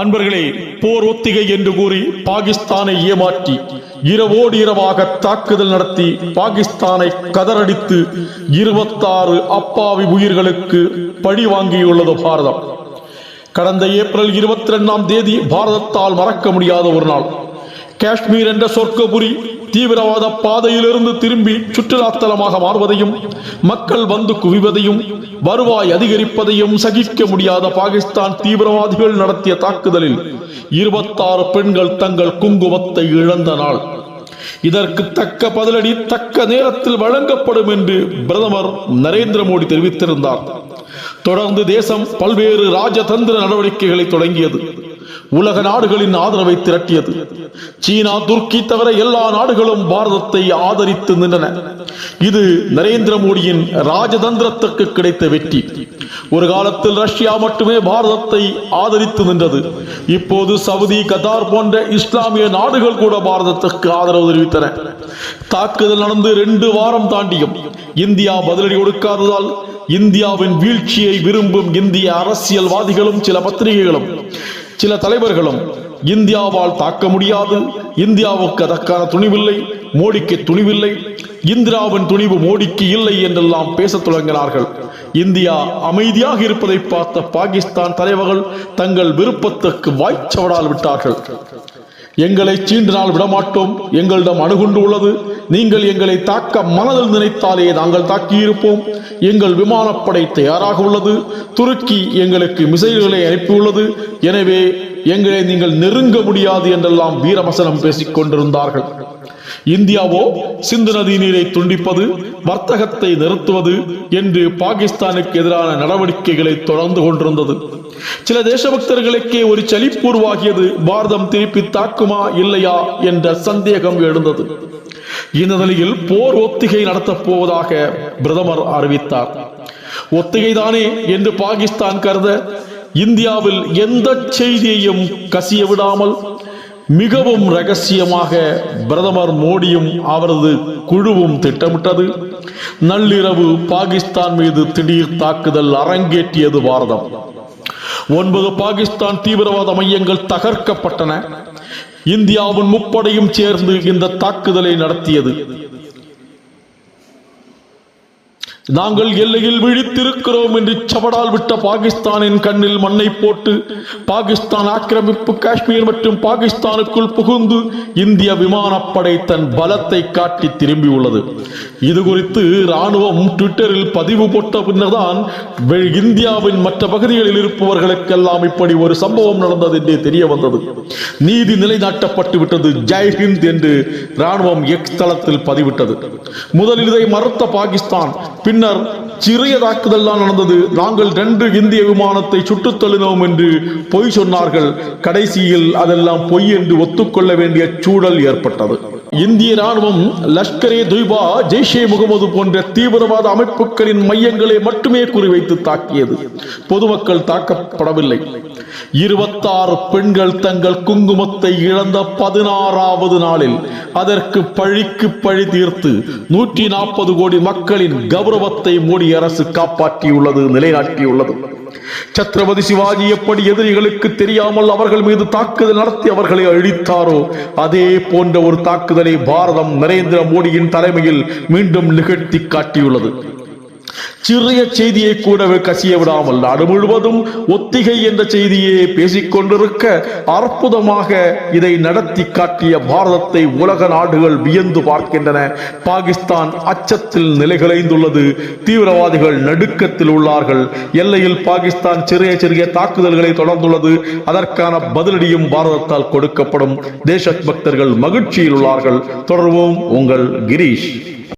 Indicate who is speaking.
Speaker 1: அன்பர்களே போர் ஒத்திகை என்று கூறி பாகிஸ்தானை ஏமாற்றி இரவோடு இரவாக தாக்குதல் நடத்தி பாகிஸ்தானை கதறடித்து இருபத்தாறு அப்பாவி உயிர்களுக்கு பழி வாங்கியுள்ளது பாரதம். கடந்த ஏப்ரல் இருபத்தி ரெண்டாம் தேதி பாரதத்தால் மறக்க முடியாத ஒரு நாள். காஷ்மீர் என்ற சொர்க்கபுரி தீவிரவாத பாதையிலிருந்து திரும்பி சுற்றுலாத்தலமாக மாறுவதையும் மக்கள் வந்து குவிவதையும் வருவாய் அதிகரிப்பதையும் சகிக்க முடியாத பாகிஸ்தான் தீவிரவாதிகள் நடத்திய தாக்குதலில் இருபத்தாறு பெண்கள் தங்கள் குங்குமத்தை இழந்த நாள். இதற்கு தக்க பதிலடி தக்க நேரத்தில் வழங்கப்படும் என்று பிரதமர் நரேந்திர மோடி தெரிவித்திருந்தார். தொடர்ந்து தேசம் பல்வேறு ராஜதந்திர நடவடிக்கைகளை தொடங்கியது. உலக நாடுகளின் ஆதரவை திரட்டியது. சீனா துருக்கி தவிர எல்லா நாடுகளும் பாரதத்தை ஆதரித்து நின்றன. இது நரேந்திர மோடியின் ராஜதந்திரத்திற்கு கிடைத்த வெற்றி. ஒரு காலத்தில் ரஷ்யா மட்டுமே பாரதத்தை ஆதரித்து நின்றது. இப்போது சவுதி கத்தார் போன்ற இஸ்லாமிய நாடுகள் கூட பாரதத்திற்கு ஆதரவு தெரிவித்தன. தாக்குதல் நடந்து ரெண்டு வாரம் தாண்டியும். இந்தியா பதிலடி கொடுக்காததால் இந்தியாவின் வீழ்ச்சியை விரும்பும் இந்திய அரசியல்வாதிகளும் சில பத்திரிகைகளும் சில தலைவர்களும் இந்தியாவால் தாக்க முடியாது இந்தியாவுக்கு அதற்கான துணிவில்லை மோடிக்கு துணிவில்லை இந்திராவின் துணிவு மோடிக்கு இல்லை என்றெல்லாம் பேசத் தொடங்கினார்கள். இந்தியா அமைதியாக இருப்பதை பார்த்த பாகிஸ்தான் தலைவர்கள் தங்கள் விருப்பத்துக்கு வாய்ச்சவடால் விட்டார்கள். எங்களை சீண்டினால் விடமாட்டோம். எங்களிடம் அணுகுண்டு உள்ளது. நீங்கள் எங்களை தாக்க மனதில் நினைத்தாலே நாங்கள் தாக்கியிருப்போம். எங்கள் விமானப்படை தயாராக உள்ளது. துருக்கி எங்களுக்கு மிசைல்களை அனுப்பியுள்ளது. எனவே எங்களை நீங்கள் நெருங்க முடியாது என்றெல்லாம் வீரவசனம் பேசிக் கொண்டிருந்தார்கள் இந்தியாவோ சிந்து நதி நீரை துண்டிப்பது வர்த்தகத்தை நிறுத்துவது என்று பாகிஸ்தானுக்கு எதிரான நடவடிக்கைகளை தொடர்ந்து கொண்டிருந்தது. சில தேசபக்தர்களுக்கே ஒரு சலிப்பூர்வாகியது பாரதம் திருப்பி தாக்குமா இல்லையா என்ற சந்தேகம் எழுந்தது. இந்த நிலையில் போர் ஒத்திகை நடத்தப் போவதாக பிரதமர் அறிவித்தார். ஒத்திகைதானே என்று பாகிஸ்தான் கருத இந்தியாவில் எந்த செய்தியையும் கசிய விடாமல் மிகவும் ரகசியமாக பிரதமர் மோடியும் அவரது குழுவும் திட்டமிட்டது. நள்ளிரவு பாகிஸ்தான் மீது திடீர் தாக்குதல் அரங்கேற்றியது பாரதம். ஒன்பது பாகிஸ்தான் தீவிரவாத மையங்கள் தகர்க்கப்பட்டன. இந்தியாவின் முப்படையும் சேர்ந்து இந்த தாக்குதலை நடத்தியது. நாங்கள் எல்லையில் விழித்திருக்கிறோம் என்று சபடால் விட்ட பாகிஸ்தானின் கண்ணில் மண்ணை போட்டு பாகிஸ்தான் ஆக்கிரமிப்பு காஷ்மீர் மற்றும் பாகிஸ்தானுக்குள் புகுந்து இந்திய விமானப்படை தன் பலத்தை காட்டி திரும்பியுள்ளது இது குறித்து ராணுவம் ட்விட்டரில் பதிவு போட்ட பின்னர்தான் வெ- இந்தியாவின் மற்ற பகுதிகளில் இருப்பவர்களுக்கெல்லாம் இப்படி ஒரு சம்பவம் நடந்தது என்றே தெரிய வந்தது. நீதி நிலைநாட்டப்பட்டு விட்டது. ஜெய்ஹிந்த் என்று ராணுவம் எக்ஸ் தளத்தில் பதிவிட்டது. முதலில் இதை மறுத்த பாகிஸ்தான் பின்னர் சிறிய தாக்குதல் தான் நடந்தது. நாங்கள் ரெண்டு இந்திய விமானத்தை சுட்டுத் தள்ளினோம் என்று பொய் சொன்னார்கள். கடைசியில் அதெல்லாம் பொய் என்று ஒத்துக்கொள்ள வேண்டிய சூழல் ஏற்பட்டது. இந்திய ராணுவம் லஷ்கரே துய்பா ஜெய்ஷே முகமது போன்ற தீவிரவாத அமைப்புகளின் மையங்களை மட்டுமே குறிவைத்து தாக்கியது. பொதுமக்கள் தாக்கப்படவில்லை. இருபத்தாறு பெண்கள் தங்கள் குங்குமத்தை இழந்த பதினாறாவது நாளில் அதற்கு பழிக்கு பழி தீர்த்து நூற்றி நாற்பது கோடி மக்களின் கௌரவத்தை மோடி அரசு காப்பாற்றியுள்ளது நிலைநாட்டியுள்ளது. சத்ரபதி சிவாஜி எப்படி எதிரிகளுக்கு தெரியாமல் அவர்கள் மீது தாக்குதல் நடத்தி அவர்களை அழித்தாரோ அதே போன்ற ஒரு தாக்குதலை பாரதம் நரேந்திர மோடியின் தலைமையில் மீண்டும் நிகழ்த்தி காட்டியுள்ளது. சிறிய செய்தியை கூடவே கசிய விடாமல் நாடு முழுவதும் ஒத்திகை என்ற செய்தியை பேசிக் கொண்டிருக்க அற்புதமாக இதை நடத்தி காட்டிய பாரதத்தை உலக நாடுகள் வியந்து பார்க்கின்றன. பாகிஸ்தான் அச்சத்தில் நிலைகுலைந்துள்ளது தீவிரவாதிகள் நடுக்கத்தில் உள்ளார்கள். எல்லையில் பாகிஸ்தான் சிறிய சிறிய தாக்குதல்களை தொடர்ந்துள்ளது. அதற்கான பதிலடியும் பாரதத்தால் கொடுக்கப்படும். தேசபக்தர்கள் மகிழ்ச்சியில் உள்ளார்கள். தொடர்வோம் உங்கள் கிரீஷ்.